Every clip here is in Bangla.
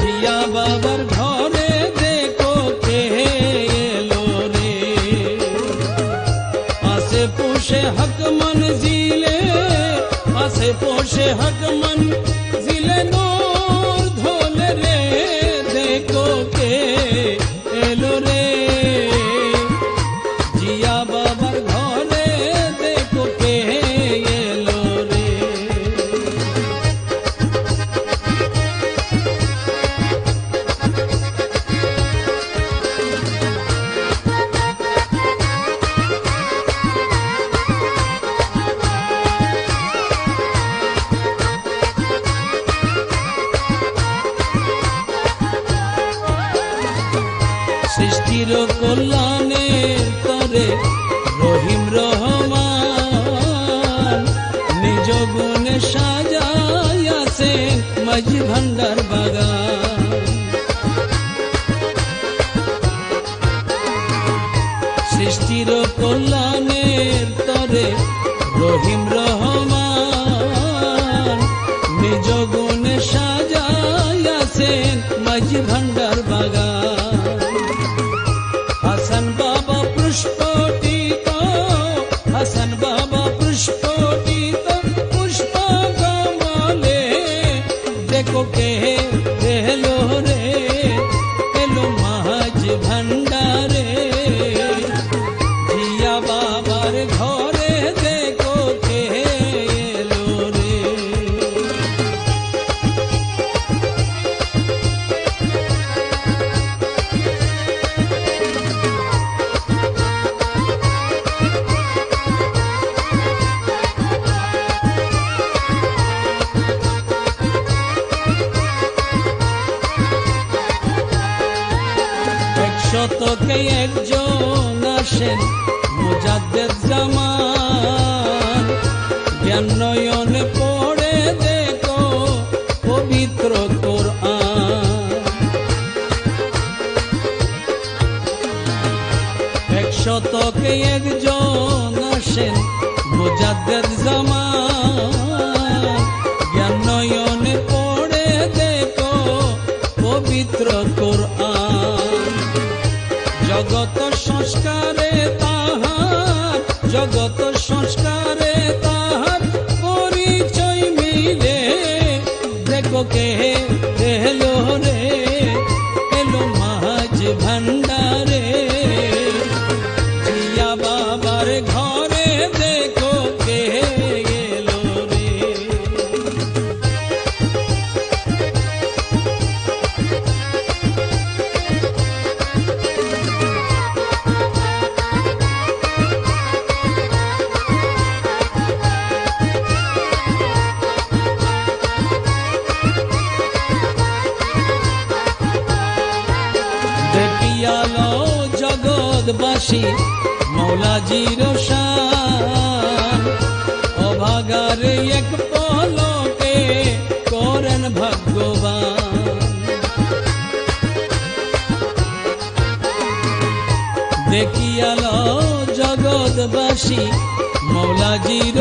दिया बाबर घोरे देखो के ये लो हक मन ज़िले आसे पोषे हक मन ज़िले। সৃষ্টির কল্যাণে তরে রহিম রহমান। নিজ গুণে সাজাইয়াছে মাঝি ভান্ডার বাগান। সৃষ্টির কল্যাণের তরে রহিম রহমান। নিজ গুণে সাজাইয়াছেন মাঝি ভান্ডার বাগান। দেখো কে একজন আসেন মুজাদ্দেদ জামান। জ্ঞান নয়নে পড়ে দেখো পবিত্র কোরআন। একশতকে একজন আসেন মুজাদ্দেদ জামান। জ্ঞান নয়নে পড়ে দেখো পবিত্র কোরআন। के देह लो रे জগৎবাসী মৌলাজির অভাগারে এক পলকে করেন ভাগ্যবান। দেখিয়ালো জগৎবাসী মৌলাজির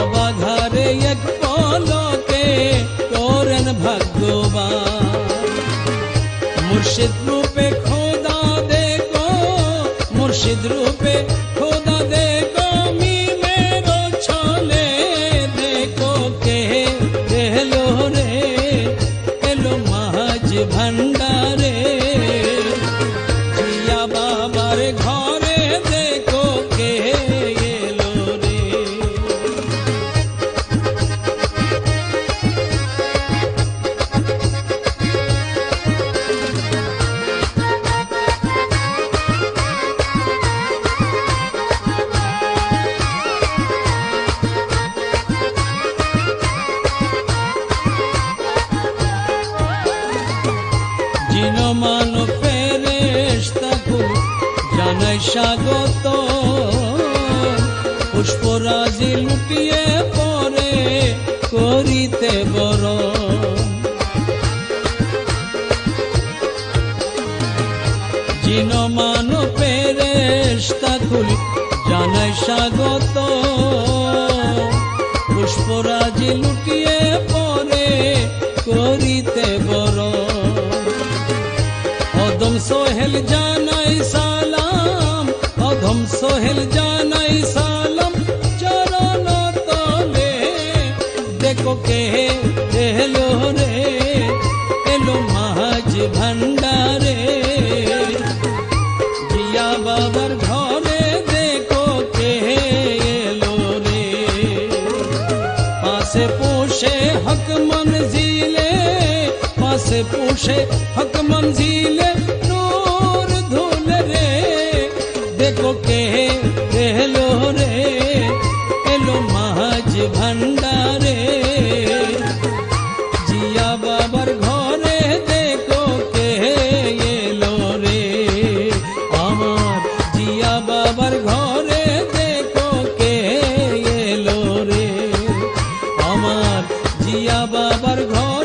অবাধারে এক পলকে মুর্শিদ রূপে খোদা দেখো মুর্শিদ রূপে স্বাগত। পুষ্পরাজি লুটিয়ে পরে করিতে বড় জিনমান ফেরেশতাকু ফুল জানাই স্বাগত। পুষ্পরাজি লুটিয়ে सोहेल जाना सालाम, अब हम सोहेल जाना सालम, चलो ना तो ले। देखो के हेलो रे हेलो महाज भंडारे। जिया बाबर घोरे देखो के हेलो रे। पासे पूछे हक मंजिले पासे पूछे हक मंजिले জিয়া বাবার ঘর